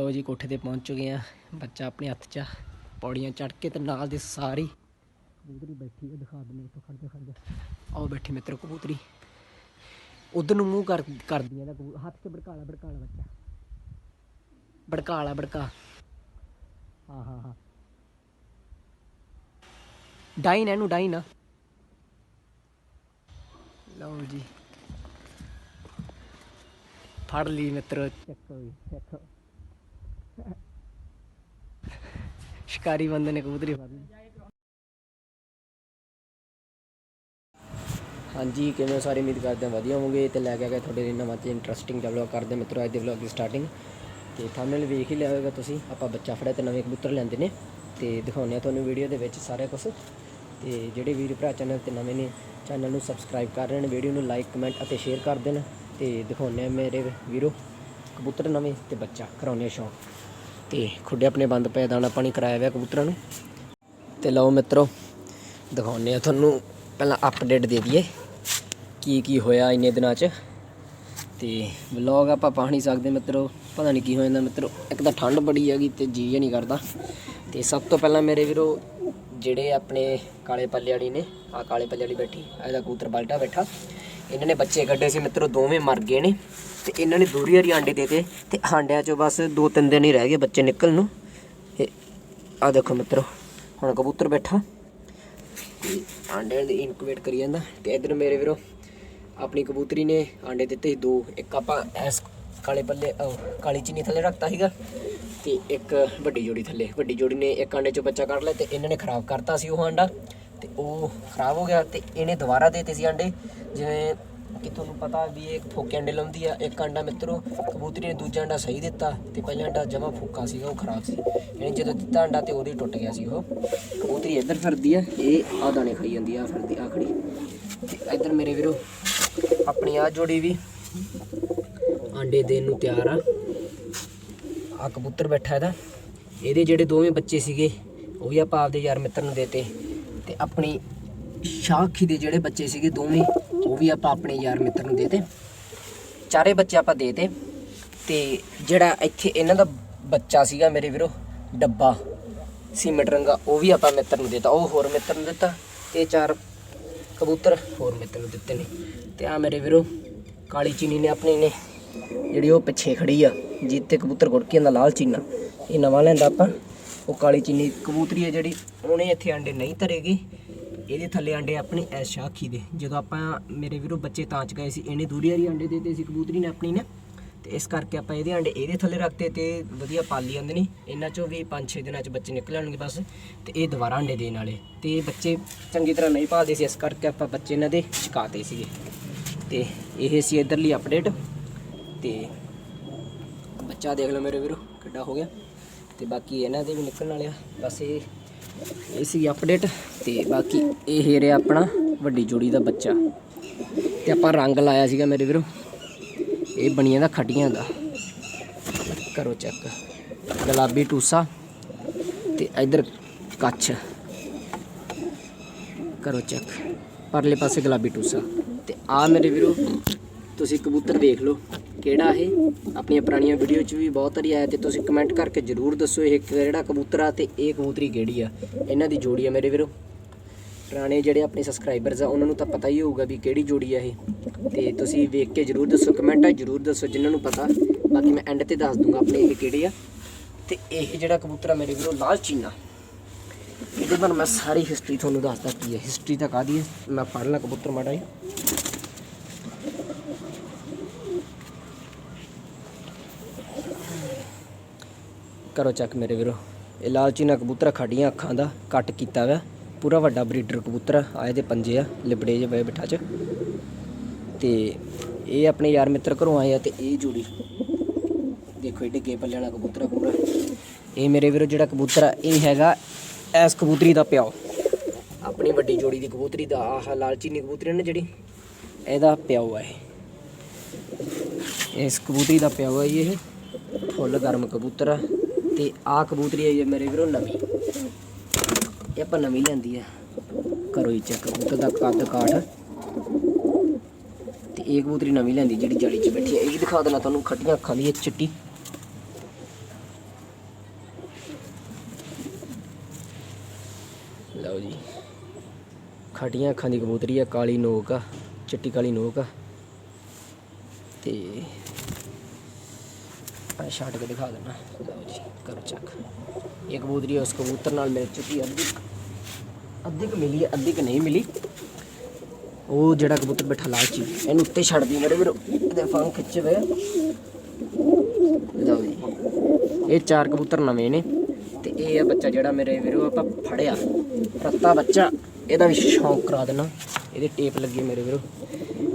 ਲਓ ਜੀ, ਕੋਠੇ ਤੇ ਪਹੁੰਚ ਚੁੱਕੇ ਆ ਬੱਚਾ ਆਪਣੇ ਹੱਥ 'ਚ ਪੌੜੀਆਂ ਚੜ ਕੇ ਤੇ ਨਾਲ ਦੇ ਸਾਰੀ ਕਬੂਤਰੀ ਬੈਠੀ ਹੈ ਦਿਖਾ ਦਿੰਦੇ ਇੱਥੋਂ ਖੜ ਜਾ ਖੜ ਜਾ। ਆਓ ਬੈਠੀ ਮਿੱਤਰ ਕਬੂਤਰੀ। ਉਧਰ ਨੂੰ ਮੂੰਹ ਕਰ, ਕਰਦੀ ਆ ਇਹਦਾ ਹੱਥ 'ਚ ਭੜਕਾਲਾ ਭੜਕਾਲਾ ਬੱਚਾ। ਭੜਕਾਲਾ ਭੜਕਾ। ਹਾਂ ਹਾਂ ਹਾਂ। ਡਾਈਨ ਇਹਨੂੰ, ਡਾਈਨ ਲਓ ਜੀ। ਫੜ ਲਈ ਮਿੱਤਰ। ਚੱਕੋ ਚੱਕੋ। ਸ਼ਿਕਾਰੀ ਬੰਦੇ ਨੇ ਕਬੂਤਰੀ ਫੜ ਹਾਂਜੀ, ਕਿਵੇਂ ਸਾਰੇ? ਉਮੀਦ ਕਰਦੇ ਹਾਂ ਵਧੀਆ ਹੋਵੋਗੇ ਤੇ ਲੈ ਕੇ ਆ ਗਏ ਤੁਹਾਡੇ ਲਈ ਨਵਾਂ ਤੇ ਇੰਟਰਸਟਿੰਗ ਜਿਹਾ ਕਰਦੇ ਹਾਂ ਮਿੱਤਰੋ, ਅੱਜ ਦੇ ਵਲੌਗ ਦੀ ਸਟਾਰਟਿੰਗ ਤੇ ਥੰਬਨੇਲ ਵੇਖ ਹੀ ਲਿਆ ਹੋਵੇਗਾ ਤੁਸੀਂ। ਆਪਾਂ ਬੱਚਾ ਫੜਿਆ ਤੇ ਨਵੇਂ ਕਬੂਤਰ ਲੈਂਦੇ ਨੇ। ਤੇ ਦਿਖਾਉਂਦੇ ਆ ਤੁਹਾਨੂੰ ਵੀਡੀਓ ਦੇ ਵਿੱਚ ਸਾਰਾ ਕੁਝ ਤੇ ਜਿਹੜੇ ਵੀਰ ਭਰਾ ਚੈਨਲ ਤੇ ਨਵੇਂ ਨੇ, ਚੈਨਲ ਨੂੰ ਸਬਸਕ੍ਰਾਈਬ ਕਰ ਰਹੇ ਨੇ ਵੀਡੀਓ ਨੂੰ ਲਾਈਕ ਕਮੈਂਟ ਅਤੇ ਸ਼ੇਅਰ ਕਰ ਦੇਣ। ਤੇ ਦਿਖਾਉਂਦੇ ਆ ਮੇਰੇ ਵੀਰੋ, ਕਬੂਤਰ ਨਵੇਂ ਤੇ ਬੱਚਾ, ਕਰਾਉਂਦੇ ਆ ਸ਼ੌਂਕ ਤੇ ਖੁੱਡੇ ਆਪਣੇ ਬੰਦ ਪਏ ਦਾਣਾ ਪਾਣੀ ਕਰਾਇਆ ਹੋਇਆ ਕਬੂਤਰਾਂ ਨੂੰ। ਤੇ ਲਓ ਮਿੱਤਰੋ, ਦਿਖਾਉਂਦੇ ਆ ਤੁਹਾਨੂੰ, ਪਹਿਲਾਂ ਅਪਡੇਟ ਦੇ ਦਈਏ ਕੀ ਕੀ ਹੋਇਆ ਇੰਨੇ ਦਿਨਾਂ 'ਚ। ਤੇ ਵਲੌਗ ਆਪਾਂ ਪਾ ਨਹੀਂ ਸਕਦੇ ਮਿੱਤਰੋ, ਪਤਾ ਨਹੀਂ ਕੀ ਹੋ ਜਾਂਦਾ ਮਿੱਤਰੋ, ਇੱਕ ਤਾਂ ਠੰਡ ਬੜੀ ਹੈਗੀ ਤੇ ਜੀ ਨਹੀਂ ਕਰਦਾ। ਤੇ ਸਭ ਤੋਂ ਪਹਿਲਾਂ ਮੇਰੇ ਵੀਰੋ, ਜਿਹੜੇ ਆਪਣੇ ਕਾਲੇ ਪੱਲੇ ਵਾਲੀ ਨੇ, ਆ ਕਾਲੇ ਪੱਲੇ ਵਾਲੀ ਬੈਠੀ, ਇਹਦਾ ਕਬੂਤਰ ਬਲਟਾ ਬੈਠਾ। ਇਹਨਾਂ ਨੇ ਬੱਚੇ ਕੱਢੇ ਸੀ ਮਿੱਤਰੋ, ਦੋਵੇਂ ਮਰ ਗਏ ਨੇ। ਤੇ ਇਹਨਾਂ ਨੇ ਦੂਰੀ ਹਰੀ ਆਂਡੇ ਦੇਤੇ ਤੇ ਆਂਡਿਆਂ 'ਚੋਂ ਬਸ ਦੋ ਤਿੰਨ ਦਿਨ ਹੀ ਰਹਿ ਗਏ ਬੱਚੇ ਨਿਕਲਣ ਨੂੰ। ਆ ਦੇਖੋ ਮਿੱਤਰੋ, ਹੁਣ ਕਬੂਤਰ ਬੈਠਾ। ਤੇ ਆਂਡਿਆਂ ਦੀ ਇਨਕੂਬੇਟ ਕਰੀ ਜਾਂਦਾ। ਤੇ ਇਧਰ ਮੇਰੇ ਵੀਰੋ, ਆਪਣੀ ਕਬੂਤਰੀ ਨੇ ਆਂਡੇ ਦਿੱਤੇ ਸੀ ਦੋ। ਇੱਕ ਆਪਾਂ ਐਸ ਕਾਲੇ ਪੱਲੇ ਕਾਲੀ ਚੀਨੀ ਥੱਲੇ ਰੱਖਤਾ ਸੀਗਾ। ਤੇ ਇੱਕ ਵੱਡੀ ਜੋੜੀ ਥੱਲੇ। ਵੱਡੀ ਜੋੜੀ ਨੇ ਇੱਕ ਆਂਡੇ ਚੋਂ ਬੱਚਾ ਕੱਢ ਲਿਆ ਤੇ ਇਹਨਾਂ ਨੇ ਖਰਾਬ ਕਰਤਾ ਸੀ ਉਹ ਆਂਡਾ। ਤੇ ਉਹ ਖਰਾਬ ਹੋ ਗਿਆ ਤੇ ਇਹਨੇ ਦੁਬਾਰਾ ਦੇਤੇ ਸੀ ਆਂਡੇ। ਜਿਵੇਂ ਕਿ ਤੁਹਾਨੂੰ ਪਤਾ ਵੀ ਇਹ ਫੋਕੇ ਅੰਡੇ ਲਾਉਂਦੀ ਆ, ਇੱਕ ਅੰਡਾ ਮਿੱਤਰੋ, ਕਬੂਤਰੀ ਨੇ ਦੂਜਾ ਅੰਡਾ ਸਹੀ ਦਿੱਤਾ ਤੇ ਪਹਿਲਾ ਅੰਡਾ ਜਮਾ ਫੋਕਾ ਸੀਗਾ, ਉਹ ਖਰਾਬ ਸੀ। ਇਹਨੇ ਜਦੋਂ ਦਿੱਤਾ ਅੰਡਾ ਤੇ ਉਹਦੀ ਟੁੱਟ ਗਿਆ ਸੀ ਉਹ। ਕਬੂਤਰੀ ਇੱਧਰ ਫਿਰਦੀ ਆ, ਇਹ ਆ ਦਾਣੇ ਖਾਈ ਜਾਂਦੀ ਆ ਫਿਰਦੀ ਆ ਖੜੀ। ਤੇ ਇੱਧਰ ਮੇਰੇ ਵੀਰੋ, ਆਪਣੀ ਆ ਜੋੜੀ ਵੀ, ਆਂਡੇ ਦੇਣ ਨੂੰ ਤਿਆਰ ਆ। ਆ ਕਬੂਤਰ ਬੈਠਾ ਇਹਦਾ। ਇਹਦੇ ਜਿਹੜੇ ਦੋਵੇਂ ਬੱਚੇ ਸੀਗੇ, ਉਹ ਵੀ ਆਪਾਂ ਆਪਦੇ ਯਾਰ ਮਿੱਤਰ ਨੂੰ ਦੇਤੇ। ਤੇ ਆਪਣੀ ਸ਼ਾਖੀ ਦੇ ਜਿਹੜੇ ਬੱਚੇ ਸੀਗੇ, ਦੋਵੇਂ ਉਹ ਵੀ ਆਪਾਂ ਆਪਣੇ ਯਾਰ ਮਿੱਤਰ ਨੂੰ ਦੇਤੇ ਚਾਰੇ ਬੱਚੇ ਆਪਾਂ ਦੇਤੇ ਤੇ ਜਿਹੜਾ ਇੱਥੇ ਇਹਨਾਂ ਦਾ ਬੱਚਾ ਸੀਗਾ ਮੇਰੇ ਵੀਰੋ, ਡੱਬਾ, ਸੀਮਟ ਰੰਗਾ, ਉਹ ਵੀ ਆਪਾਂ ਮਿੱਤਰ ਨੂੰ ਦਿੱਤਾ। ਉਹ ਹੋਰ ਮਿੱਤਰ ਨੂੰ ਦਿੱਤਾ। ਇਹ ਚਾਰ ਕਬੂਤਰ ਹੋਰ ਮਿੱਤਰ ਨੂੰ ਦਿੱਤੇ ਨੇ। ਤੇ ਆ ਮੇਰੇ ਵੀਰੋ, ਕਾਲੀ ਚੀਨੀ ਨੇ ਆਪਣੀ ਨੇ। ਜਿਹੜੀ ਉਹ ਪਿੱਛੇ ਖੜੀ ਆ ਜਿੱਤੇ ਕਬੂਤਰ ਗੁੜ ਕੇ ਜਾਂਦਾ ਲਾਲ ਚੀਨਾ। ਇਹ ਨਵਾਂ ਲੈਂਦਾ ਆਪਾਂ। ਉਹ ਕਾਲੀ ਚੀਨੀ ਕਬੂਤਰੀ ਹੈ ਜਿਹੜੀ, ਉਹਨੇ ਇੱਥੇ ਅੰਡੇ ਨਹੀਂ ਧਰੇਗੀ। ਇਹਦੇ ਥੱਲੇ ਅੰਡੇ ਆਪਣੇ ਐਸ ਸ਼ਾਖੀ ਦੇ। ਜਦੋਂ ਆਪਾਂ ਮੇਰੇ ਵੀਰੋ ਬੱਚੇ ਤਾਂ ਚ ਗਏ ਸੀ, ਇਹਨੇ ਦੂਰੀ ਵਾਲੀ ਅੰਡੇ ਦੇਤੇ ਸੀ, ਕਬੂਤਰੀ ਨੇ ਆਪਣੀ ਨੇ। ਤੇ ਇਸ ਕਰਕੇ ਆਪਾਂ ਇਹਦੇ ਅੰਡੇ ਇਹਦੇ ਥੱਲੇ ਰੱਖਤੇ ਤੇ ਵਧੀਆ ਪਾਲੀ ਜਾਂਦੇ ਨੇ। ਇਹਨਾਂ ਚੋਂ ਵੀ 5-6 ਦਿਨਾਂ ਚ ਬੱਚੇ ਨਿਕਲ ਆਉਣਗੇ ਬਸ। ਤੇ ਇਹ ਦੁਬਾਰਾ ਅੰਡੇ ਦੇਣ ਵਾਲੇ। ਤੇ ਬੱਚੇ ਚੰਗੀ ਤਰ੍ਹਾਂ ਨਹੀਂ ਪਾਲਦੇ ਸੀ, ਇਸ ਕਰਕੇ ਆਪਾਂ ਬੱਚੇ ਇਹਨਾਂ ਦੇ ਛਕਾਤੇ ਸੀਗੇ। ਤੇ ਇਹ ਸੀ ਇਧਰਲੀ ਅਪਡੇਟ ਤੇ ਬੱਚਾ ਦੇਖ ਲਓ ਮੇਰੇ ਵੀਰੋ, ਕਿੱਡਾ ਹੋ ਗਿਆ। ਤੇ ਬਾਕੀ ਇਹਨਾਂ ਦੇ ਵੀ ਨਿਕਲਣ ਵਾਲੇ ਆ। ਬਸ ਇਹ ਇਹ ਸੀ ਅਪਡੇਟ ਤੇ ਬਾਕੀ ਇਹ ਰਿਹਾ ਆਪਣਾ ਵੱਡੀ ਜੋੜੀ ਦਾ ਬੱਚਾ। ਤੇ ਆਪਾਂ ਰੰਗ ਲਾਇਆ ਸੀਗਾ ਮੇਰੇ ਵੀਰੋ। ਇਹ ਬਣੀਆਂ ਦਾ ਖੱਡੀਆਂ ਦਾ। ਕਰੋ ਚੈੱਕ ਗੁਲਾਬੀ ਟੂਸਾ ਤੇ ਇਧਰ ਕੱਛ। ਕਰੋ ਚੈੱਕ ਪਰਲੇ ਪਾਸੇ ਗੁਲਾਬੀ ਟੂਸਾ। ਤੇ ਆ ਮੇਰੇ ਵੀਰੋ, ਤੁਸੀਂ ਕਬੂਤਰ ਦੇਖ ਲਓ। ਕਿਹੜਾ ਇਹ? ਆਪਣੀਆਂ ਪੁਰਾਣੀਆਂ ਵੀਡੀਓ 'ਚ ਵੀ ਬਹੁਤ ਵਾਰੀ ਆਇਆ ਤੇ ਤੁਸੀਂ ਕਮੈਂਟ ਕਰਕੇ ਜਰੂਰ ਦੱਸੋ ਇਹ ਕਿਹੜਾ ਕਬੂਤਰ ਆ ਤੇ ਇਹ ਕਬੂਤਰੀ ਕਿਹੜੀ ਆ। ਇਹਨਾਂ ਦੀ ਜੋੜੀ ਆ ਮੇਰੇ ਵੀਰੋ। ਪੁਰਾਣੇ ਜਿਹੜੇ ਆਪਣੇ ਸਬਸਕ੍ਰਾਈਬਰਸ ਆ, ਉਹਨਾਂ ਨੂੰ ਤਾਂ ਪਤਾ ਹੀ ਹੋਊਗਾ ਵੀ ਕਿਹੜੀ ਜੋੜੀ ਆ ਇਹ। ਤੇ ਤੁਸੀਂ ਵੇਖ ਕੇ ਜਰੂਰ ਦੱਸੋ ਕਮੈਂਟਾਂ 'ਚ ਜਰੂਰ ਦੱਸੋ ਜਿਨ੍ਹਾਂ ਨੂੰ ਪਤਾ। ਬਾਕੀ ਮੈਂ ਐਂਡ ਤੇ ਦੱਸ ਦੂੰਗਾ ਆਪਣੇ ਇਹ ਕਿਹੜੇ ਆ। ਤੇ ਇਹ ਜਿਹੜਾ ਕਬੂਤਰ ਆ ਮੇਰੇ ਵੀਰੋ, ਲਾਲ ਚੀਨਾ। ਇਹਦੇ ਬਾਰੇ ਮੈਂ ਸਾਰੀ ਹਿਸਟਰੀ ਤੁਹਾਨੂੰ ਦੱਸਦਾ ਕੀ ਹੈ ਹਿਸਟਰੀ ਤਾਂ ਕਾਦੀ ਹੈ ਮੈਂ ਪੜ੍ਹ ਲਾ ਕਬੂਤਰ ਮਾੜਾ ਜਿਹਾ। ਕਰੋ ਚੱਕ ਮੇਰੇ ਵੀਰੋ। ਇਹ ਲਾਲਚੀ ਚੀਨਾ ਕਬੂਤਰ ਖਾਡੀਆਂ ਅੱਖਾਂ ਦਾ ਕੱਟ ਕੀਤਾ ਵਾ। ਪੂਰਾ ਵੱਡਾ ਬਰੀਡਰ ਕਬੂਤਰ ਆਏ ਦੇ ਪੰਜੇ ਆ, ਲਿਬੜੇ ਜੇ ਪਏ ਬਿਠਾ ਚ। ਤੇ ਇਹ ਆਪਣੇ ਯਾਰ ਮਿੱਤਰ ਘਰੋਂ ਆਏ ਆ ਤੇ ਇਹ ਜੋੜੀ। ਦੇਖੋ ਇਹ ਡਿੱਗੇ ਪੱਲੇ ਵਾਲਾ ਕਬੂਤਰ ਪੂਰਾ। ਇਹ ਮੇਰੇ ਵੀਰੋ ਜਿਹੜਾ ਕਬੂਤਰ ਆ, ਇਹ ਹੈਗਾ ਐਸ ਕਬੂਤਰੀ ਦਾ ਪਿਓ। ਆਪਣੀ ਵੱਡੀ ਜੋੜੀ ਦੀ ਕਬੂਤਰੀ ਦਾ, ਆਹ ਲਾਲਚੀਨੀ ਕਬੂਤਰੀ ਨੇ ਜਿਹੜੀ, ਇਹਦਾ ਪਿਓ ਆ ਇਹ। ਇਸ ਕਬੂਤਰੀ ਦਾ ਪਿਓ ਆ ਇਹ। ਫੁੱਲ ਗਰਮ ਕਬੂਤਰ ਆ। ਤੇ ਆ ਕਬੂਤਰੀ ਆਈ ਹੈ ਮੇਰੇ ਵੀਰੋ ਨਵੀਂ। ਇਹ ਆਪਾਂ ਨਵੀਂ ਲੈਂਦੀ ਹੈ। ਕਰੋ ਹੀ ਚੈੱਕ ਕਬੂਤਰ ਦਾ ਕੱਦ ਕਾਠ। ਤੇ ਇਹ ਕਬੂਤਰੀ ਨਵੀਂ ਲੈਂਦੀ ਜਿਹੜੀ ਜਾਲੀ 'ਚ ਬੈਠੀ ਹੈ। ਇਹ ਦਿਖਾ ਦੇਣਾ ਤੁਹਾਨੂੰ, ਖੱਟੀਆਂ ਅੱਖਾਂ ਦੀ ਇਹ ਚਿੱਟੀ। ਲਓ ਜੀ। ਖਟੀਆਂ ਅੱਖਾਂ ਦੀ ਕਬੂਤਰੀ ਆ, ਕਾਲੀ ਨੋਕ ਆ, ਚਿੱਟੀ ਕਾਲੀ ਨੋਕ ਆ। ਤੇ ਆ ਛੱਡ ਕੇ ਦਿਖਾ ਦੇਣਾ। ਲਓ ਜੀ, ਕਰੋ ਚੱਕ ਇਹ ਕਬੂਤਰੀ ਉਸ ਕਬੂਤਰ ਨਾਲ ਮਿਲ ਚੁੱਕੀ ਅੱਧੀ ਅੱਧੀ ਕੁ ਮਿਲੀ ਅੱਧੀ ਕੁ ਨਹੀਂ ਮਿਲੀ। ਉਹ ਜਿਹੜਾ ਕਬੂਤਰ ਬੈਠਾ ਲਾਲਚੀ ਇਹਨੂੰ ਉੱਤੇ ਛੱਡਦੀ ਮੇਰੇ ਵੀਰੋ। ਇਹਦੇ ਫੰਗ ਖਿੱਚੇ ਹੋਏ ਲਓ ਜੀ, ਇਹ ਚਾਰ ਕਬੂਤਰ ਨਵੇਂ ਨੇ ਤੇ ਇਹ ਆ ਬੱਚਾ ਜਿਹੜਾ ਮੇਰੇ ਵੀਰੋ ਆਪਾਂ ਫੜਿਆ। ਰੱਤਾ ਬੱਚਾ, ਇਹਦਾ ਵੀ ਸ਼ੌਂਕ ਕਰਾ ਦੇਣਾ। ਇਹਦੇ ਟੇਪ ਲੱਗੀ ਮੇਰੇ ਵੀਰੋ।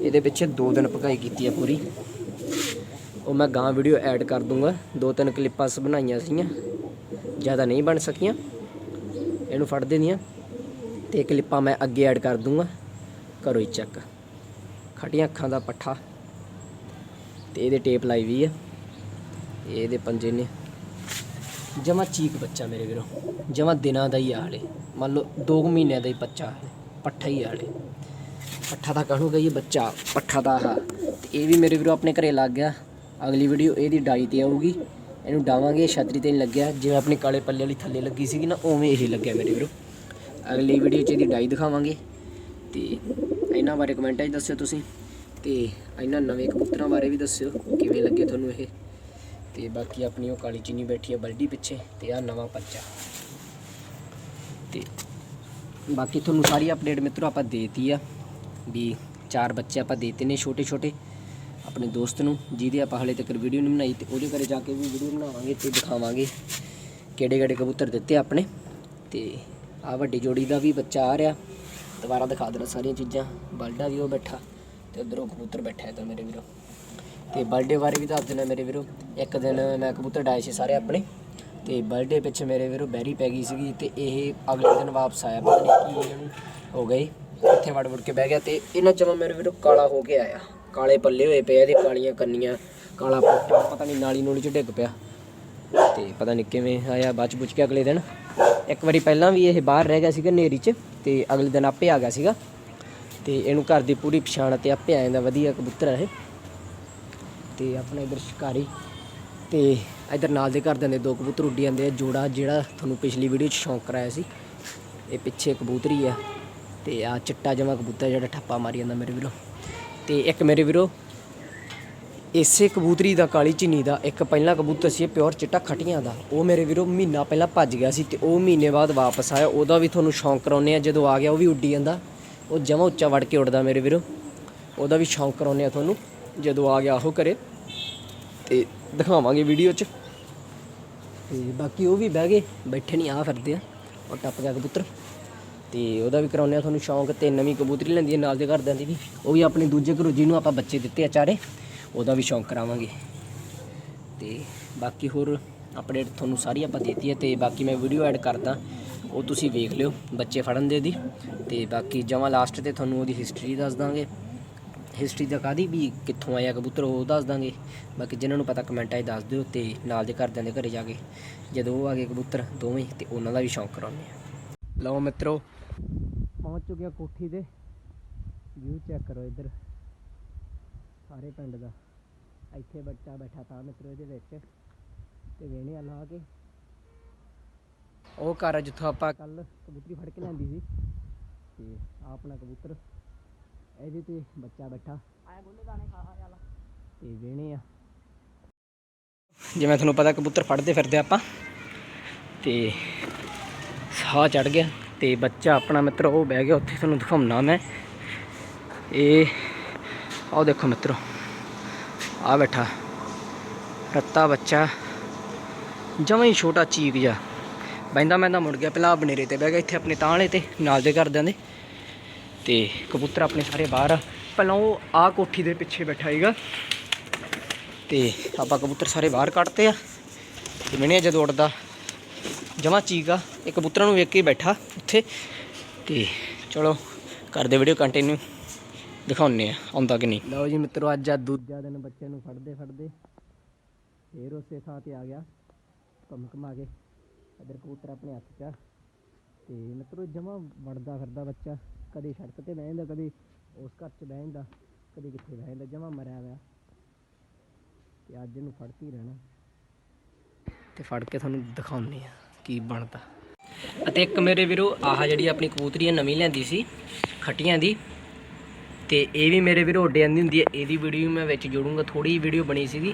ਇਹਦੇ ਪਿੱਛੇ 2 ਦਿਨ ਭਗਾਈ ਕੀਤੀ ਆ ਪੂਰੀ। ਉਹ ਮੈਂ ਗਾਂ ਵੀਡੀਓ ਐਡ ਕਰ ਦੂੰਗਾ। ਦੋ ਤਿੰਨ ਕਲਿੱਪਾਂ ਸ ਬਣਾਈਆਂ ਸੀਗੀਆਂ। ਜ਼ਿਆਦਾ ਨਹੀਂ ਬਣ ਸਕੀਆਂ। ਇਹਨੂੰ ਫੜ ਦੇਣੀਆਂ ਤੇ ਕਲਿੱਪਾਂ ਮੈਂ ਅੱਗੇ ਐਡ ਕਰ ਦੂੰਗਾ। ਕਰੋ ਹੀ ਚੈੱਕ ਖਟੀਆਂ ਅੱਖਾਂ ਦਾ ਪੱਠਾ। ਤੇ ਇਹਦੇ ਟੇਪ ਲਾਈ ਵੀ ਆ। ਇਹਦੇ ਪੰਜੇ ਨੇ। ਜਮਾ ਚੀਕ ਬੱਚਾ ਮੇਰੇ ਵੀਰੋ। ਜਮਾ ਦਿਨਾਂ ਦਾ ਹੀ ਆ ਹਲੇ ਮੰਨ ਲਓ 2 ਮਹੀਨਿਆਂ ਦਾ ਹੀ ਬੱਚਾ ਹਲੇ ਪੱਠਾ ਹੀ ਆ ਹਲੇ ਪੱਠਾ ਦਾ ਕਾਹਨੂੰ ਕਹੀਏ ਬੱਚਾ। ਪੱਠਾ ਦਾ ਆ ਤੇ ਇਹ ਵੀ ਮੇਰੇ ਵੀਰੋ ਆਪਣੇ ਘਰੇ ਲੱਗ ਗਿਆ। ਅਗਲੀ ਵੀਡੀਓ ਇਹਦੀ ਡਾਈ ਤੇ ਆਊਗੀ। ਇਹਨੂੰ ਡਾਵਾਂਗੇ, ਛਤਰੀ ਤੇ ਨਹੀਂ ਲੱਗਿਆ। ਜਿਵੇਂ ਆਪਣੇ ਕਾਲੇ ਪੱਲੇ ਵਾਲੀ ਥੱਲੇ ਲੱਗੀ ਸੀਗੀ ਨਾ, ਉਵੇਂ ਇਹ ਲੱਗਿਆ ਮੇਰੇ ਵੀਰੋ। ਅਗਲੀ ਵੀਡੀਓ 'ਚ ਇਹਦੀ ਡਾਈ ਦਿਖਾਵਾਂਗੇ। ਤੇ ਇਹਨਾਂ ਬਾਰੇ ਕਮੈਂਟਾਂ 'ਚ ਦੱਸਿਓ ਤੁਸੀਂ। ਤੇ ਇਹਨਾਂ ਨਵੇਂ ਕਬੂਤਰਾਂ ਬਾਰੇ ਵੀ ਦੱਸਿਓ, ਕਿਵੇਂ ਲੱਗੇ ਤੁਹਾਨੂੰ ਇਹ। ਤੇ ਬਾਕੀ ਆਪਣੀ ਉਹ ਕਾਲੀ ਚੀਨੀ ਬੈਠੀ ਹੈ ਬਲਡੀ ਪਿੱਛੇ, ਤੇ ਆ ਨਵਾਂ ਬੱਚਾ ਤੇ ਬਾਕੀ ਤੁਹਾਨੂੰ ਸਾਰੀ ਅਪਡੇਟ ਮਿੱਤਰੋ ਆਪਾਂ ਦੇਤੀ ਆ, ਵੀ ਚਾਰ ਬੱਚੇ ਆਪਾਂ ਦੇਤੇ ਨੇ ਛੋਟੇ ਛੋਟੇ ਆਪਣੇ ਦੋਸਤ ਨੂੰ, ਜਿਹਦੇ ਆਪਾਂ ਹਲੇ ਤੱਕ ਵੀਡੀਓ ਨਹੀਂ ਬਣਾਈ ਤੇ ਉਹਦੇ ਘਰੇ ਜਾ ਕੇ ਵੀ ਵੀਡੀਓ ਬਣਾਵਾਂਗੇ ਤੇ ਦਿਖਾਵਾਂਗੇ ਕਿਹੜੇ ਕਿਹੜੇ ਕਬੂਤਰ ਦਿੱਤੇ ਆਪਣੇ। ਤੇ ਆ ਵੱਡੀ ਜੋੜੀ ਦਾ ਵੀ ਬੱਚਾ ਆ ਰਿਹਾ। ਦੁਬਾਰਾ ਦਿਖਾ ਦੇਣਾ ਸਾਰੀਆਂ ਚੀਜ਼ਾਂ। ਬਲਡਾ ਵੀ ਉਹ ਬੈਠਾ ਤੇ ਉਧਰੋਂ ਕਬੂਤਰ ਬੈਠਾ ਇਧਰ ਮੇਰੇ ਵੀਰੋ। ਤੇ ਬਰਥਡੇ ਬਾਰੇ ਵੀ ਦੱਸ ਦੇਣਾ ਮੇਰੇ ਵੀਰੋ। ਇੱਕ ਦਿਨ ਮੈਂ ਕਬੂਤਰ ਡਾਏ ਸੀ ਸਾਰੇ ਆਪਣੇ। ਤੇ ਬਰਥਡੇ ਪਿੱਛੇ ਮੇਰੇ ਵੀਰੋ ਬੈਰੀ ਪੈ ਗਈ ਸੀਗੀ ਤੇ ਇਹ ਅਗਲੇ ਦਿਨ ਵਾਪਸ ਆਇਆ। ਪਤਾ ਨਹੀਂ ਕੀ ਹੋ ਗਈ ਇੱਥੇ ਵੜ ਵੜ ਕੇ ਬਹਿ ਗਿਆ ਤੇ ਇਹਨਾਂ ਚੋਂ ਮੇਰੇ ਵੀਰੋ ਕਾਲਾ ਹੋ ਕੇ ਆਇਆ। ਕਾਲੇ ਪੱਲੇ ਹੋਏ ਪਏ ਇਹਦੇ ਕਾਲੀਆਂ ਕੰਨੀਆਂ ਕਾਲਾ ਪੱਟਾ, ਪਤਾ ਨਹੀਂ ਨਾਲੀ ਨੂਲੀ ਚ ਡਿੱਗ ਪਿਆ। ਤੇ ਪਤਾ ਨਹੀਂ ਕਿਵੇਂ ਆਇਆ ਬਚ ਬੁਚ ਕੇ ਅਗਲੇ ਦਿਨ। ਇੱਕ ਵਾਰੀ ਪਹਿਲਾਂ ਵੀ ਇਹ ਬਾਹਰ ਰਹਿ ਗਿਆ ਸੀਗਾ ਨੇਰੀ 'ਚ ਤੇ ਅਗਲੇ ਦਿਨ ਆਪੇ ਆ ਗਿਆ ਸੀਗਾ। ਤੇ ਇਹਨੂੰ ਘਰ ਦੀ ਪੂਰੀ ਪਛਾਣ ਤੇ ਆਪੇ ਆ ਜਾਂਦਾ, ਵਧੀਆ ਕਬੂਤਰ ਹੈ ਇਹ। ਤੇ ਆਪਣਾ ਇਧਰ ਸ਼ਿਕਾਰੀ। ਤੇ ਇਧਰ ਨਾਲ ਦੇ ਘਰ ਦੇ ਦੋ ਕਬੂਤਰ ਉੱਡੀ ਜਾਂਦੇ ਆ। ਜੋੜਾ ਜਿਹੜਾ ਤੁਹਾਨੂੰ ਪਿਛਲੀ ਵੀਡੀਓ 'ਚ ਸ਼ੌਂਕ ਕਰਾਇਆ ਸੀ। ਇਹ ਪਿੱਛੇ ਕਬੂਤਰੀ ਆ। ਤੇ ਆ ਚਿੱਟਾ ਜਮਾ ਕਬੂਤਰ ਜਿਹੜਾ ਠੱਪਾ ਮਾਰੀ ਜਾਂਦਾ ਮੇਰੇ ਵੀਰੋ। ਤੇ ਇੱਕ ਮੇਰੇ ਵੀਰੋ, ਇਸੇ ਕਬੂਤਰੀ ਦਾ ਕਾਲੀ ਚੀਨੀ ਦਾ, ਇੱਕ ਪਹਿਲਾ ਕਬੂਤਰ ਸੀ ਪਿਓਰ ਚਿੱਟਾ ਖਟੀਆਂ ਦਾ। ਉਹ ਮੇਰੇ ਵੀਰੋ ਮਹੀਨਾ ਪਹਿਲਾਂ ਭੱਜ ਗਿਆ ਸੀ ਤੇ ਉਹ ਮਹੀਨੇ ਬਾਅਦ ਵਾਪਸ ਆਇਆ। ਉਹਦਾ ਵੀ ਤੁਹਾਨੂੰ ਸ਼ੌਂਕ ਕਰਾਉਨੇ ਆ ਜਦੋਂ ਆ ਗਿਆ ਉਹ ਵੀ ਉੱਡੀ ਜਾਂਦਾ। ਉਹ ਜਮਾ ਉੱਚਾ ਵੜ ਕੇ ਉੱਡਦਾ ਮੇਰੇ ਵੀਰੋ। ਉਹਦਾ ਵੀ ਸ਼ੌਂਕ ਕਰਾਉਨੇ ਆ ਤੁਹਾਨੂੰ, ਜਦੋਂ ਆ ਗਿਆ ਉਹ ਕਰੇ ਤੇ ਦਿਖਾਵਾਂਗੇ ਵੀਡੀਓ 'ਚ। ਤੇ ਬਾਕੀ ਉਹ ਵੀ ਬਹਿ ਗਏ, ਬੈਠੇ ਨਹੀਂ ਆ ਫਿਰਦੇ ਆ। ਉਹ ਟੱਪ ਗਿਆ ਕਬੂਤਰ। ਤੇ ਉਹਦਾ ਵੀ ਕਰਾਉਂਦੇ ਆ ਤੁਹਾਨੂੰ ਸ਼ੌਂਕ ਤੇ ਨਵੀਂ ਕਬੂਤਰੀ ਲੈਂਦੀ ਹੈ ਨਾਲ ਦੇ ਘਰਦਿਆਂ ਦੀ ਵੀ। ਉਹ ਵੀ ਆਪਣੇ ਦੂਜੇ ਘਰੋਂ ਜਿਹਨੂੰ ਆਪਾਂ ਬੱਚੇ ਦਿੱਤੇ ਆ ਚਾਰੇ, ਉਹਦਾ ਵੀ ਸ਼ੌਂਕ ਕਰਾਵਾਂਗੇ। ਤੇ ਬਾਕੀ ਹੋਰ ਅਪਡੇਟ ਤੁਹਾਨੂੰ ਸਾਰੀ ਆਪਾਂ ਦੇਤੀ ਹੈ ਤੇ ਬਾਕੀ ਮੈਂ ਵੀਡੀਓ ਐਡ ਕਰਦਾ, ਉਹ ਤੁਸੀਂ ਵੇਖ ਲਿਓ ਬੱਚੇ ਫੜਨ ਦੇ ਦੀ। ਤੇ ਬਾਕੀ ਜਮਾਂ ਲਾਸਟ ਤੇ ਤੁਹਾਨੂੰ ਉਹਦੀ ਹਿਸਟਰੀ ਦੱਸ ਦਾਂਗੇ। ਹਿਸਟਰੀ ਦਾ ਕਾਦੀ ਵੀ ਕਿੱਥੋਂ ਆਇਆ ਕਬੂਤਰ, ਉਹ ਦੱਸ ਦਾਂਗੇ। ਬਾਕੀ ਜਿਨ੍ਹਾਂ ਨੂੰ ਪਤਾ ਕਮੈਂਟਾਂ 'ਚ ਦੱਸ ਦਿਓ ਤੇ ਨਾਲ ਦੇ ਘਰਦਿਆਂ ਦੇ ਘਰੇ ਜਾ ਕੇ ਜਦੋਂ ਉਹ ਆ ਗਏ ਕਬੂਤਰ ਦੋਵੇਂ ਤੇ ਉਹਨਾਂ ਦਾ ਵੀ ਸ਼ੌਂਕ ਕਰਾਉਂਦੇ ਆ ਲਓ ਮਿੱਤਰੋ ਪਹੁੰਚ ਚੁੱਕੇ ਆ ਕੋਠੀ ਤੇ। ਵਿਊ ਚੈੱਕ ਕਰੋ ਇੱਧਰ। ਸਾਰੇ ਪਿੰਡ ਦਾ। ਇੱਥੇ ਬੱਚਾ ਬੈਠਾ ਤਾਂ ਮਿੱਤਰੋ ਇਹਦੇ ਵਿੱਚ। ਤੇ ਵੇਣੇ ਲਾ ਕੇ। ਉਹ ਘਰ ਆ ਜਿੱਥੋਂ ਆਪਾਂ ਕੱਲ ਕਬੂਤਰੀ ਫੜ ਕੇ ਲਿਆਂਦੀ ਸੀ। ਤੇ ਆਪਣਾ ਕਬੂਤਰ। ਇਹਦੇ ਤੇ ਬੱਚਾ ਬੈਠਾ। ਆਇਆ ਗੋਲੇ ਦਾਣੇ ਖਾ ਵਾਲਾ ਤੇ ਵੇਣੇ ਆ। ਜਿਵੇਂ ਤੁਹਾਨੂੰ ਪਤਾ ਕਬੂਤਰ ਫੜਦੇ ਫਿਰਦੇ ਆਪਾਂ। ਤੇ ਸਾਹ ਚੜ ਗਿਆ। ਤੇ ਬੱਚਾ ਆਪਣਾ ਮਿੱਤਰ ਉਹ ਬਹਿ ਗਿਆ, ਉੱਥੇ ਤੁਹਾਨੂੰ ਦਿਖਾਉਣਾ ਮੈਂ। ਇਹ, ਆਹ ਦੇਖੋ ਮਿੱਤਰੋ ਆ ਬੈਠਾ। ਰੱਤਾ ਬੱਚਾ, ਜਮਾਂ ਹੀ ਛੋਟਾ ਚੀਕ ਜਾ ਬੈਂਦਾ ਤਾਂ ਮੁੜ ਗਿਆ, ਪਹਿਲਾਂ ਆਹ ਬਨੇਰੇ ਤੇ ਬਹਿ ਗਿਆ, ਇੱਥੇ ਆਪਣੇ ਤਾਂਲੇ ਤੇ, ਨਾਲ ਦੇ ਘਰਦਿਆਂ ਦੇ। ਤੇ ਕਬੂਤਰ ਆਪਣੇ ਸਾਰੇ ਬਾਹਰ ਆ। ਪਹਿਲਾਂ ਉਹ ਆ ਕੋਠੀ ਦੇ ਪਿੱਛੇ ਬੈਠਾ ਸੀਗਾ। ਤੇ ਆਪਾਂ ਕਬੂਤਰ ਸਾਰੇ ਬਾਹਰ ਕੱਢਤੇ ਆ। ਤੇ ਮੈਨੇ ਜਦੋਂ ਉੱਡਦਾ। ਜਮਾ ਚੀਗਾ ਇਹ ਕਬੂਤਰਾਂ ਨੂੰ ਵੇਖ ਕੇ ਬੈਠਾ ਉੱਥੇ। ਤੇ ਚਲੋ ਕਰਦੇ ਵੀਡੀਓ ਕੰਟੀਨਿਊ ਦਿਖਾਉਣੇ ਆ, ਆਉਂਦਾ ਕਿ ਨਹੀਂ। ਲਓ ਜੀ ਮਿੱਤਰੋ, ਅੱਜ ਆ ਦੂਜਾ ਦਿਨ ਬੱਚੇ ਨੂੰ ਫੜਦੇ ਫੜਦੇ। ਫੇਰ ਉਸੇ ਥਾਂ ਤੇ ਆ ਗਿਆ। ਘੁੰਮ ਘੁਮਾ ਕੇ ਇਧਰ ਕਬੂਤਰ ਆਪਣੇ ਹੱਥ 'ਚ ਆ। ਤੇ ਮਿੱਤਰੋ, ਜਮਾ ਵੜਦਾ ਫਿਰਦਾ ਬੱਚਾ। ਕਦੇ ਸੜਕ ਤੇ ਬਹਿ ਜਾਂਦਾ ਕਦੇ ਉਸ ਘਰ 'ਚ ਬਹਿ ਜਾਂਦਾ ਕਦੇ ਕਿੱਥੇ ਬਹਿ ਜਾਂਦਾ ਜਮਾ ਮਰਿਆ ਹੋਇਆ। ਤੇ ਅੱਜ ਇਹਨੂੰ ਫੜ ਕੇ ਰਹਿਣਾ। ਤੇ ਫੜ ਕੇ ਤੁਹਾਨੂੰ ਦਿਖਾਉਣੇ ਆ। ਕੀ ਬਣਦਾ? ਅਤੇ ਇੱਕ ਮੇਰੇ ਵੀਰੋ, ਆਹ ਜਿਹੜੀ ਆਪਣੀ ਕਬੂਤਰੀ ਹੈ ਨਵੀਂ ਲਿਆਂਦੀ ਸੀ, ਖੱਟੀਆਂ ਦੀ, ਤੇ ਇਹ ਵੀ ਮੇਰੇ ਵੀਰੋ ਉੱਡ ਜਾਂਦੀ ਹੁੰਦੀ ਹੈ ਇਹਦੀ ਵੀਡੀਓ ਮੈਂ ਵਿੱਚ ਜੋੜੂੰਗਾ। ਥੋੜੀ ਵੀਡੀਓ ਬਣੀ ਸੀਗੀ।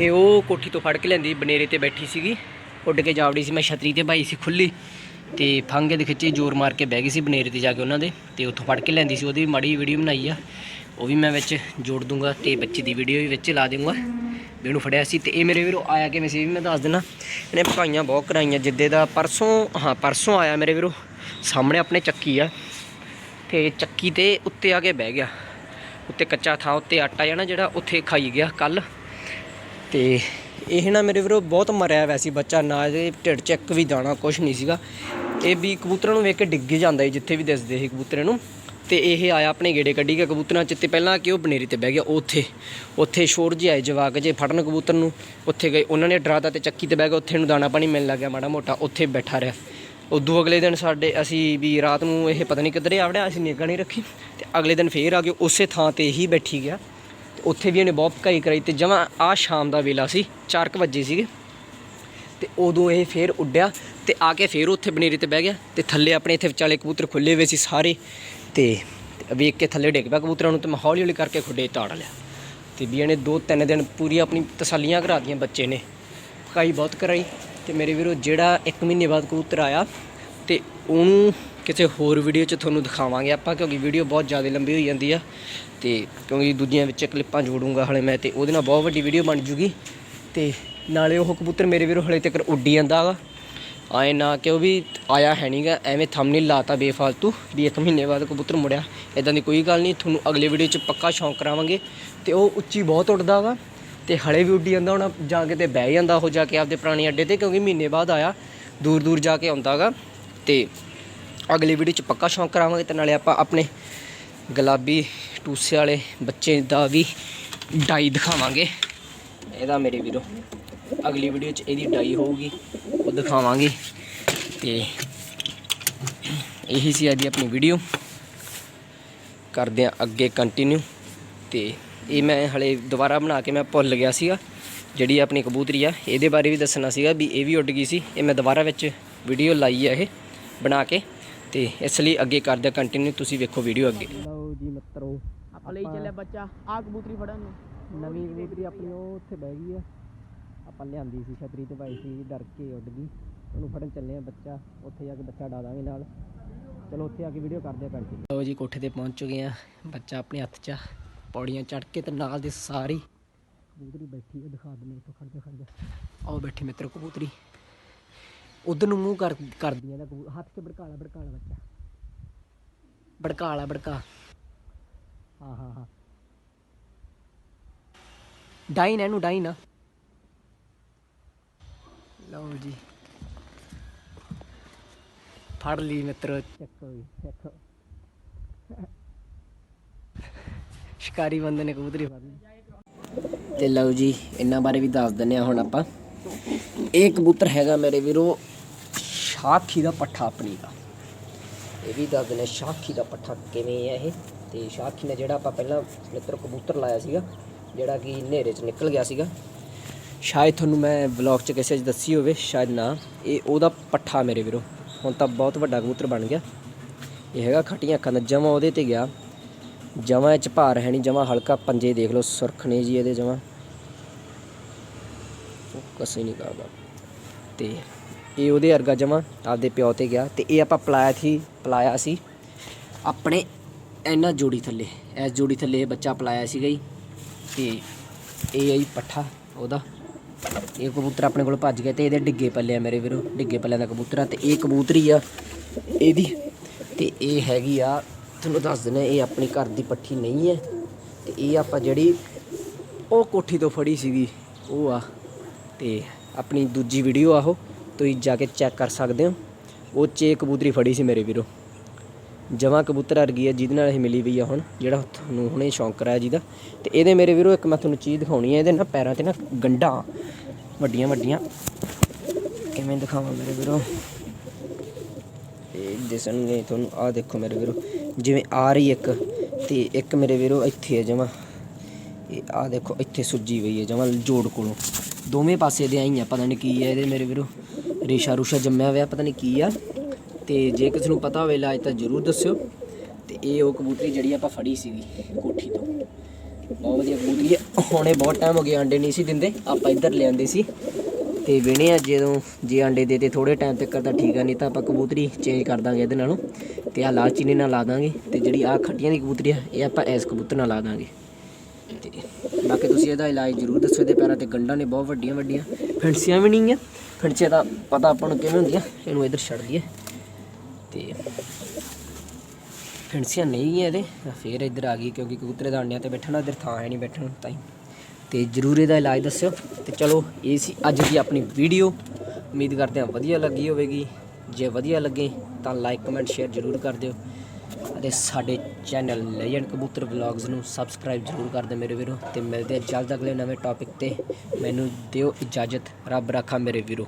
ਇਹ ਉਹ ਕੋਠੀ ਤੋਂ ਫੜ ਕੇ ਲੈਂਦੀ ਬਨੇਰੇ ਤੇ ਬੈਠੀ ਸੀਗੀ। ਉੱਡ ਕੇ ਜਾਵੜੀ ਸੀ, ਮੈਂ ਛਤਰੀ ਤੇ ਪਾਈ ਸੀ ਖੁੱਲੀ। ਤੇ ਫੰਗੇ ਦੇ ਖਿੱਚੇ ਜ਼ੋਰ ਮਾਰ ਕੇ ਬਹਿ ਗਈ ਸੀ ਬਨੇਰੇ ਤੇ ਜਾ ਕੇ ਉਹਨਾਂ ਦੇ। ਤੇ ਉੱਥੋਂ ਫੜ ਕੇ ਲੈਂਦੀ ਸੀ, ਉਹਦੀ ਮਾੜੀ ਵੀਡੀਓ ਬਣਾਈ ਆ। ਉਹ ਵੀ ਮੈਂ ਵਿੱਚ ਜੋੜ ਦੂੰਗਾ ਤੇ ਬੱਚੇ ਦੀ ਵੀਡੀਓ ਵੀ ਵਿੱਚ ਲਾ ਦੇਵਾਂਗਾ ਵੀ ਫੜਿਆ ਸੀ ਤੇ ਇਹ ਮੇਰੇ ਵੀਰੋ ਆਇਆ ਕਿਵੇਂ ਸੀ ਵੀ ਮੈਂ ਦੱਸ ਦਿੰਦਾ ਇਹਨੇ ਪਕਾਈਆਂ ਬਹੁਤ ਕਰਾਈਆਂ, ਜਿੱਦੇ ਦਾ ਪਰਸੋਂ, ਹਾਂ, ਪਰਸੋਂ ਆਇਆ ਮੇਰੇ ਵੀਰੋ। ਸਾਹਮਣੇ ਆਪਣੇ ਚੱਕੀ ਆ। ਤੇ ਚੱਕੀ ਤੇ ਉੱਤੇ ਆ ਕੇ ਬਹਿ ਗਿਆ। ਉੱਤੇ ਕੱਚਾ ਥਾਂ, ਉੱਤੇ ਆਟਾ ਹੈ ਨਾ ਜਿਹੜਾ ਉੱਥੇ ਖਾਈ ਗਿਆ ਕੱਲ ਤੇ ਇਹ ਨਾ ਮੇਰੇ ਵੀਰੋ ਬਹੁਤ ਮਰਿਆ ਹੋਇਆ ਬੱਚਾ, ਨਾ ਇਹਦੇ ਢਿੱਡ ਚ ਇੱਕ ਵੀ ਦਾਣਾ ਕੁਝ ਨਹੀਂ ਸੀਗਾ। ਇਹ ਵੀ ਕਬੂਤਰਾਂ ਨੂੰ ਵੇਖ ਕੇ ਡਿੱਗ ਜਾਂਦਾ ਸੀ, ਜਿੱਥੇ ਵੀ ਦਿਸਦੇ ਸੀ ਕਬੂਤਰੇ ਨੂੰ ਤੇ ਇਹ ਆਇਆ ਆਪਣੇ ਗੇੜੇ ਕੱਢੀ ਗਿਆ ਕਬੂਤਰਾਂ ਚ ਤੇ ਪਹਿਲਾਂ ਕਿ ਉਹ ਬਨੇਰੀ ਤੇ ਬਹਿ ਗਿਆ ਉੱਥੇ। ਉੱਥੇ ਸ਼ੋਰ ਜਿਹਾ ਆਏ ਜਵਾਕ ਜੇ ਫੜਨ ਕਬੂਤਰ ਨੂੰ। ਉੱਥੇ ਗਏ। ਉਹਨਾਂ ਨੇ ਡਰਾਤਾ ਤੇ ਚੱਕੀ ਤੇ ਬਹਿ ਗਿਆ। ਉੱਥੇ ਨੂੰ ਦਾਣਾ ਪਾਣੀ ਮਿਲਣ ਲੱਗ ਗਿਆ ਮਾੜਾ ਮੋਟਾ। ਉੱਥੇ ਬੈਠਾ ਰਿਹਾ। ਉਦੋਂ ਅਗਲੇ ਦਿਨ ਸਾਡੇ ਅਸੀਂ ਵੀ ਰਾਤ ਨੂੰ ਇਹ ਪਤਾ ਨਹੀਂ ਕਿੱਧਰੇ ਆਵੜਿਆ ਅਸੀਂ ਨਿਗਾਹ ਨਹੀਂ ਰੱਖੀ। ਤੇ ਅਗਲੇ ਦਿਨ ਫੇਰ ਆ ਕੇ ਉਸੇ ਥਾਂ ਤੇ ਹੀ ਬੈਠੀ ਗਿਆ। ਤੇ ਉੱਥੇ ਵੀ ਇਹਨੇ ਬਹੁਤ ਭਕਾਈ ਕਰਾਈ ਤੇ ਜਮਾਂ ਆ ਸ਼ਾਮ ਦਾ ਵੇਲਾ ਸੀ। 4:00 ਵਜੇ ਸੀਗੇ। ਤੇ ਉਦੋਂ ਇਹ ਫੇਰ ਉੱਡਿਆ ਤੇ ਆ ਕੇ ਫੇਰ ਉੱਥੇ ਬਨੇਰੇ ਤੇ ਬਹਿ ਗਿਆ। ਤੇ ਥੱਲੇ ਆਪਣੇ ਇੱਥੇ ਵਿਚਾਲੇ ਕਬੂਤਰ ਖੁੱਲੇ ਹੋਏ ਸੀ ਸਾਰੇ। ਤੇ ਵੇਖ ਕੇ ਥੱਲੇ ਡਿੱਗ ਪਿਆ ਕਬੂਤਰਾਂ ਨੂੰ ਤੇ ਮੈਂ ਹੌਲੀ ਹੌਲੀ ਕਰਕੇ ਖੁੱਡੇ ਤਾੜ ਲਿਆ। ਤੇ ਵੀ ਇਹਨੇ ਦੋ ਤਿੰਨ ਦਿਨ ਪੂਰੀ ਆਪਣੀ ਤਸੱਲੀਆਂ ਕਰਾ ਦੀਆਂ ਬੱਚੇ ਨੇ। ਭਕਾਈ ਬਹੁਤ ਕਰਾਈ ਤੇ ਮੇਰੇ ਵੀਰੋ ਜਿਹੜਾ 1 ਮਹੀਨੇ ਬਾਅਦ ਕਬੂਤਰ ਆਇਆ ਤੇ ਉਹਨੂੰ ਕਿਸੇ ਹੋਰ ਵੀਡੀਓ 'ਚ ਤੁਹਾਨੂੰ ਦਿਖਾਵਾਂਗੇ ਆਪਾਂ ਕਿਉਂਕਿ ਵੀਡੀਓ ਬਹੁਤ ਜ਼ਿਆਦਾ ਲੰਬੀ ਹੋਈ ਜਾਂਦੀ ਆ ਤੇ ਕਿਉਂਕਿ ਦੂਜੀਆਂ ਵਿੱਚ ਕਲਿੱਪਾਂ ਜੋੜੂੰਗਾ ਹਲੇ ਮੈਂ ਤੇ ਉਹਦੇ ਨਾਲ ਬਹੁਤ ਵੱਡੀ ਵੀਡੀਓ ਬਣ ਜੂਗੀ ਤੇ ਨਾਲੇ ਉਹ ਕਬੂਤਰ ਮੇਰੇ ਵੀਰੋ ਹਲੇ ਤੱਕ ਉੱਡੀ ਜਾਂਦਾ ਹੈਗਾ ਆਏ ਨਾ ਕਿ ਉਹ ਵੀ ਆਇਆ ਹੈ ਨਹੀਂਗਾ ਐਵੇਂ ਥੰਬਨੇਲ ਲਾਤਾ ਬੇਫਾਲਤੂ ਵੀ ਇੱਕ ਮਹੀਨੇ ਬਾਅਦ ਕਬੂਤਰ ਮੁੜਿਆ। ਇਦਾਂ ਦੀ ਕੋਈ ਗੱਲ ਨਹੀਂ, ਤੁਹਾਨੂੰ ਅਗਲੇ ਵੀਡੀਓ 'ਚ ਪੱਕਾ ਸ਼ੌਂਕ ਕਰਾਵਾਂਗੇ। ਤੇ ਉਹ ਉੱਚੀ ਬਹੁਤ ਉੱਡਦਾ ਵਾ ਤੇ ਹਲੇ ਵੀ ਉੱਡੀ ਜਾਂਦਾ, ਹੁਣ ਜਾ ਕੇ ਤੇ ਬਹਿ ਜਾਂਦਾ ਉਹ ਜਾ ਕੇ ਆਪਦੇ ਪੁਰਾਣੇ ਅੱਡੇ ਤੇ ਕਿਉਂਕਿ ਮਹੀਨੇ ਬਾਅਦ ਆਇਆ ਦੂਰ ਦੂਰ ਜਾ ਕੇ ਆਉਂਦਾਗਾ ਤੇ ਅਗਲੀ ਵੀਡੀਓ 'ਚ ਪੱਕਾ ਸ਼ੌਂਕ ਕਰਾਵਾਂਗੇ ਤੇ ਨਾਲੇ ਆਪਾਂ ਆਪਣੇ ਗੁਲਾਬੀ ਟੂਸੇ ਵਾਲੇ ਬੱਚੇ ਦਾ ਵੀ ਡਾਈ ਦਿਖਾਵਾਂਗੇ। ਇਹਦਾ ਮੇਰੇ ਵੀਰੋ। ਅਗਲੀ ਵੀਡੀਓ 'ਚ ਇਹਦੀ ਡਾਈ ਹੋਊਗੀ ਉਹ ਦਿਖਾਵਾਂਗੇ। ਤੇ ਇਹੀ ਸੀ ਅੱਜ ਦੀ ਆਪਣੀ ਵੀਡੀਓ ਕਰਦੇ ਆ ਅੱਗੇ ਕੰਟੀਨਿਊ ਤੇ ਇਹ ਮੈਂ ਹਲੇ ਦੁਬਾਰਾ ਬਣਾ ਕੇ ਮੈਂ ਭੁੱਲ ਗਿਆ ਸੀਗਾ ਜਿਹੜੀ ਆਪਣੀ ਕਬੂਤਰੀ ਆ ਇਹਦੇ ਬਾਰੇ ਵੀ ਦੱਸਣਾ ਸੀਗਾ ਵੀ ਇਹ ਵੀ ਉੱਡ ਗਈ ਸੀ। ਇਹ ਮੈਂ ਦੁਬਾਰਾ ਵਿੱਚ ਵੀਡੀਓ ਲਾਈ ਆ ਇਹ ਬਣਾ ਕੇ। ਤੇ ਇਸ ਲਈ ਅੱਗੇ ਕਰਦੇ ਕੰਟੀਨਿਊ ਤੁਸੀਂ ਵੇਖੋ ਵੀਡੀਓ ਅੱਗੇ। ਲਓ ਜੀ ਮਿੱਤਰੋ ਆਪਾਂ ਲਈ ਚੱਲਿਆ ਬੱਚਾ ਆ ਕਬੂਤਰੀ ਫੜਨ ਨੂੰ। ਨਵੀਂ ਕਬੂਤਰੀ ਆਪਣੀ ਉਹ ਉੱਥੇ ਬਹਿ ਗਈ ਆ। ਆਪਾਂ ਲਿਆਂਦੀ ਸੀ ਛਤਰੀ ਤੇ ਪਾਈ ਸੀ ਡਰ ਕੇ ਉੱਡ ਗਈ। ਉਹਨੂੰ ਫੜਨ ਚੱਲੇ ਆ ਬੱਚਾ ਉੱਥੇ ਜਾ ਕੇ ਬੱਚਾ ਡਾ ਦਾਂਗੇ ਨਾਲ। ਚਲੋ ਉੱਥੇ ਆ ਕੇ ਵੀਡੀਓ ਕਰਦੇ ਆ ਕੰਟੀਨਿਊ ਲਓ ਜੀ ਕੋਠੇ ਤੇ ਪਹੁੰਚ ਚੁੱਕੇ ਆ। ਬੱਚਾ ਆਪਣੇ ਹੱਥ 'ਚ ਆ। ਪੌੜੀਆਂ ਚੜ ਕੇ ਤੇ ਨਾਲ ਦੇ ਸਾਰੀ। ਕਬੂਤਰੀ ਬੈਠੀ ਹੈ ਦਿਖਾ ਦਿੰਦੇ ਇੱਥੋਂ ਖੜ ਜਾ ਖੜ ਜਾ। ਆਓ ਬੈਠੀ ਮਿੱਤਰ ਕਬੂਤਰੀ। ਉਧਰ ਨੂੰ ਮੂੰਹ ਕਰ ਕਰਦੀ ਆ ਇਹਦਾ ਹੱਥ 'ਚ ਭੜਕਾਲਾ ਭੜਕਾਲਾ ਬੱਚਾ। ਭੜਕਾਲਾ ਭੜਕਾ। ਹਾਂ ਹਾਂ ਹਾਂ। ਡਾਈਨ ਇਹਨੂੰ ਡਾਈਨ ਆ। ਲਓ ਜੀ। ਫੜ ਲਈ ਮਿੱਤਰੋ। ਚੱਕੋ ਜੀ ਚੱਕੋ। ਸ਼ਿਕਾਰੀ ਬੰਦੇ ਨੇ ਕਬੂਤਰੀ ਫੜ ਲਈ। ਤੇ ਲਓ ਜੀ ਇਹਨਾਂ ਬਾਰੇ ਵੀ ਦੱਸ ਦਿੰਨੇ ਆ ਹੁਣ ਆਪਾਂ। ਇਹ ਕਬੂਤਰ ਹੈਗਾ ਮੇਰੇ ਵੀਰੋ ਸ਼ਾਖੀ ਦਾ ਪੱਠਾ ਆਪਣੀ ਦਾ। ਇਹ ਵੀ ਦੱਸ ਦਿੰਨੇ ਸ਼ਾਖੀ ਦਾ ਪੱਠਾ ਕਿਵੇਂ ਹੈ ਇਹ। ਤੇ ਸ਼ਾਖੀ ਨੇ ਜਿਹੜਾ ਆਪਾਂ ਪਹਿਲਾਂ ਮਿੱਤਰ ਕਬੂਤਰ ਲਾਇਆ ਸੀਗਾ ਜਿਹੜਾ ਕਿ ਹਨੇਰੇ 'ਚ ਨਿਕਲ ਗਿਆ ਸੀਗਾ। ਸ਼ਾਇਦ ਤੁਹਾਨੂੰ ਮੈਂ ਵਲੌਗ 'ਚ ਕਿਸੇ 'ਚ ਦੱਸੀ ਹੋਵੇ ਸ਼ਾਇਦ ਨਾ ਇਹ ਉਹਦਾ ਪੱਠਾ ਮੇਰੇ ਵੀਰੋ ਹੁਣ ਤਾਂ ਬਹੁਤ ਵੱਡਾ ਕਬੂਤਰ ਬਣ ਗਿਆ ਇਹ ਹੈਗਾ ਖੱਟੀਆਂ ਅੱਖਾਂ ਦਾ ਜਮਾ ਉਹਦੇ ਤੇ ਗਿਆ ਜਮਾ ਚ ਭਾਰ ਹੈ ਨਹੀਂ ਜਮਾ ਹਲਕਾ ਪੰਜੇ ਦੇਖ ਲਓ ਸੁਰਖ ਨੇ ਜੀ ਇਹਦੇ ਜਮਾ ਫੋਕਸ ਹੀ ਨਹੀਂ ਕਰਦਾ ਤੇ ਇਹ ਉਹਦੇ ਵਰਗਾ ਜਮਾ ਆਪਦੇ ਪਿਓ ਤੇ ਗਿਆ ਤੇ ਇਹ ਆਪਾਂ ਪਲਾਇਆ ਸੀ ਪਲਾਇਆ ਸੀ ਆਪਣੇ ਇਹਨਾਂ ਜੋੜੀ ਥੱਲੇ ਇਸ ਜੋੜੀ ਥੱਲੇ ਇਹ ਬੱਚਾ ਪਲਾਇਆ ਸੀਗਾ ਜੀ ਤੇ ਇਹ ਹੈ ਜੀ ਪੱਠਾ ਉਹਦਾ ਇਹ ਕਬੂਤਰ ਆਪਣੇ ਕੋਲ ਭੱਜ ਗਿਆ ਤੇ ਇਹਦੇ ਡਿੱਗੇ ਪੱਲੇ ਆ ਮੇਰੇ ਵੀਰੋ, ਡਿੱਗੇ ਪੱਲਿਆਂ ਦਾ ਕਬੂਤਰ ਆ ਤੇ ਇਹ ਕਬੂਤਰੀ ਆ ਇਹਦੀ ਤੇ ਇਹ ਹੈਗੀ ਆ, ਤੁਹਾਨੂੰ ਦੱਸ ਦਿੰਦੇ ਇਹ ਆਪਣੀ ਘਰ ਦੀ ਪੱਠੀ ਨਹੀਂ ਹੈ ਤੇ ਇਹ ਆਪਾਂ ਜਿਹੜੀ ਉਹ ਕੋਠੀ ਤੋਂ ਫੜੀ ਸੀਗੀ, ਉਹ ਆ ਤੇ ਆਪਣੀ ਦੂਜੀ ਵੀਡੀਓ ਆ ਉਹ, ਤੁਸੀਂ ਜਾ ਕੇ ਚੈੱਕ ਕਰ ਸਕਦੇ ਹੋ। ਉਹ 'ਚ ਇਹ ਕਬੂਤਰੀ ਫੜੀ ਸੀ ਮੇਰੇ ਵੀਰੋ। ਜਮਾ ਕਬੂਤਰ ਵਰਗੀ ਹੈ ਜਿਹਦੇ ਨਾਲ ਇਹ ਮਿਲੀ ਪਈ ਆ ਹੁਣ, ਜਿਹੜਾ ਤੁਹਾਨੂੰ ਹੁਣੇ ਸ਼ੌਂਕ ਕਰਾਇਆ ਜਿਹਦਾ। ਤੇ ਇਹਦੇ ਮੇਰੇ ਵੀਰੋ, ਇੱਕ ਮੈਂ ਤੁਹਾਨੂੰ ਚੀਜ਼ ਦਿਖਾਉਣੀ ਹੈ ਇਹਦੇ ਨਾ ਪੈਰਾਂ ਤੇ ਨਾ ਗੰਢਾਂ, ਵੱਡੀਆਂ ਵੱਡੀਆਂ। ਕਿਵੇਂ ਦਿਖਾਵਾਂ ਮੇਰੇ ਵੀਰੋ? ਇਹ ਦਿਸਣਗੇ ਤੁਹਾਨੂੰ, ਆਹ ਦੇਖੋ ਮੇਰੇ ਵੀਰੋ, ਜਿਵੇਂ ਆ ਰਹੀ ਇੱਕ, ਤੇ ਇੱਕ ਮੇਰੇ ਵੀਰੋ ਇੱਥੇ ਹੈ ਜਮਾ। ਇਹ ਆਹ ਦੇਖੋ, ਇੱਥੇ ਸੁੱਜੀ ਹੋਈ ਹੈ ਜਮਾ ਜੋੜ ਕੋਲੋਂ। ਦੋਵੇਂ ਪਾਸੇ ਦੇ ਆਈਆਂ, ਪਤਾ ਨਹੀਂ ਕੀ ਹੈ ਇਹਦੇ ਮੇਰੇ ਵੀਰੋ। ਰੇਸ਼ਾ ਰੂਸ਼ਾ ਜੰਮਿਆ ਹੋਇਆ, ਪਤਾ ਨਹੀਂ ਕੀ ਆ। ਤੇ ਜੇ ਕਿਸੇ ਨੂੰ ਪਤਾ ਹੋਵੇ ਇਲਾਜ ਤਾਂ ਜ਼ਰੂਰ ਦੱਸਿਓ। ਤੇ ਇਹ ਉਹ ਕਬੂਤਰੀ ਜਿਹੜੀ ਆਪਾਂ ਫੜੀ ਸੀਗੀ ਕੋਠੀ ਤੋਂ। ਬਹੁਤ ਵਧੀਆ ਕਬੂਤਰੀ ਹੈ। ਹੁਣੇ ਬਹੁਤ ਟਾਈਮ ਹੋ ਗਿਆ ਅੰਡੇ ਨਹੀਂ ਸੀ ਦਿੰਦੇ। ਆਪਾਂ ਇੱਧਰ ਲਿਆਂਦੇ ਸੀ। ਤੇ ਵਿਣੇ ਆ, ਜਦੋਂ ਜੇ ਅੰਡੇ ਦੇ ਤੇ ਥੋੜੇ ਟਾਈਮ ਤੱਕ ਤਾਂ ਠੀਕ ਆ, ਨਹੀਂ ਤਾਂ ਆਪਾਂ ਕਬੂਤਰੀ ਚੇਂਜ ਕਰ ਦਾਂਗੇ ਇਹਦੇ ਨਾਲੋਂ। ਤੇ ਆ ਲਾਲ ਚੀਨੀ ਨਾਲ ਲਾ ਦਾਂਗੇ। ਤੇ ਜਿਹੜੀ ਆ ਖੱਟੀਆਂ ਦੀ ਕਬੂਤਰੀ ਆ, ਇਹ ਆਪਾਂ ਐਸ ਕਬੂਤਰ ਨਾਲ ਲਾ ਦਾਂਗੇ। ਤੇ ਬਾਕੀ ਤੁਸੀਂ ਇਹਦਾ ਇਲਾਜ ਜ਼ਰੂਰ ਦੱਸੋ ਇਹਦੇ ਪੈਰਾਂ ਤੇ। ਗੰਢਾਂ ਨੇ ਬਹੁਤ ਵੱਡੀਆਂ ਵੱਡੀਆਂ ਫਿੰਸੀਆਂ ਵੀ ਨਹੀਂ ਆ। ਫਿੰਸੀਆਂ ਦਾ ਪਤਾ ਆਪਾਂ ਨੂੰ ਕਿਵੇਂ ਹੁੰਦੀਆਂ, ਇਹਨੂੰ ਇੱਧਰ ਛੱਡ ਦਈਏ। ਤੇ ਫਿੰਸੀਆਂ ਨਹੀਂ ਹੈ ਇਹਦੇ ਫੇਰ ਇੱਧਰ ਆ ਗਈ ਕਿਉਂਕਿ ਕਬੂਤਰੇ ਦਾ ਅੰਡਿਆਂ ਤੇ ਬੈਠਣਾ, ਇੱਧਰ ਥਾਂ ਹੈ ਨਹੀਂ ਬੈਠਣ ਤਾਂ ਹੀ। ਤੇ ਜ਼ਰੂਰ ਇਹਦਾ ਇਲਾਜ ਦੱਸਿਓ। ਤੇ ਚਲੋ, ਇਹ ਸੀ ਅੱਜ ਦੀ ਆਪਣੀ ਵੀਡੀਓ। ਉਮੀਦ ਕਰਦੇ ਹਾਂ ਵਧੀਆ ਲੱਗੀ ਹੋਵੇਗੀ। ਜੇ ਵਧੀਆ ਲੱਗੇ, ਤਾਂ ਲਾਈਕ ਕਮੈਂਟ ਸ਼ੇਅਰ ਜ਼ਰੂਰ ਕਰ ਦਿਓ। ਅਤੇ ਸਾਡੇ ਚੈਨਲ ਲੈਜੈਂਡ ਕਬੂਤਰ ਵਲੌਗਸ ਨੂੰ ਸਬਸਕ੍ਰਾਈਬ ਜ਼ਰੂਰ ਕਰ ਦਿਓ ਮੇਰੇ ਵੀਰੋ। ਤੇ ਮਿਲਦੇ ਹਾਂ ਜਲਦ ਅਗਲੇ ਨਵੇਂ ਟੌਪਿਕ ਤੇ। ਮੈਨੂੰ ਦਿਓ ਇਜਾਜ਼ਤ। ਰੱਬ ਰਾਖਾ ਮੇਰੇ ਵੀਰੋ।